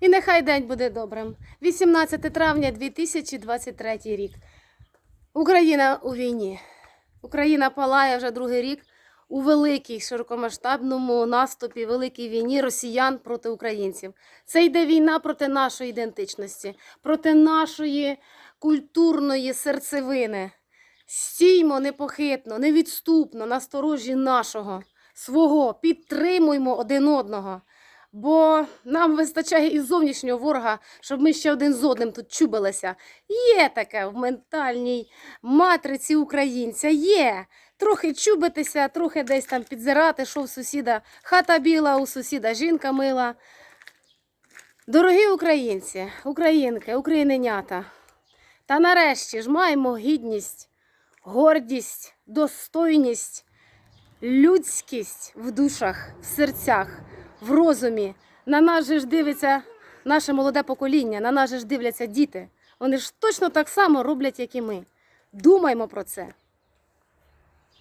І нехай день буде добрим. 18 травня 2023 рік. Україна у війні. Україна палає вже другий рік у великій широкомасштабному наступі, великій війні росіян проти українців. Це йде війна проти нашої ідентичності, проти нашої культурної серцевини. Стіймо непохитно, невідступно, насторожі нашого, свого, підтримуймо один одного. Бо нам вистачає і зовнішнього ворога, щоб ми ще один з одним тут чубилися. Є таке в ментальній матриці українця. Є. Трохи чубитися, трохи десь там підзирати, що в сусіда хата біла, у сусіда жінка мила. Дорогі українці, українки, україненята. Та нарешті ж маємо гідність, гордість, достойність, людськість в душах, в серцях, в розумі. На нас же ж дивиться наше молоде покоління, на нас же ж дивляться діти. Вони ж точно так само роблять, як і ми. Думаємо про це.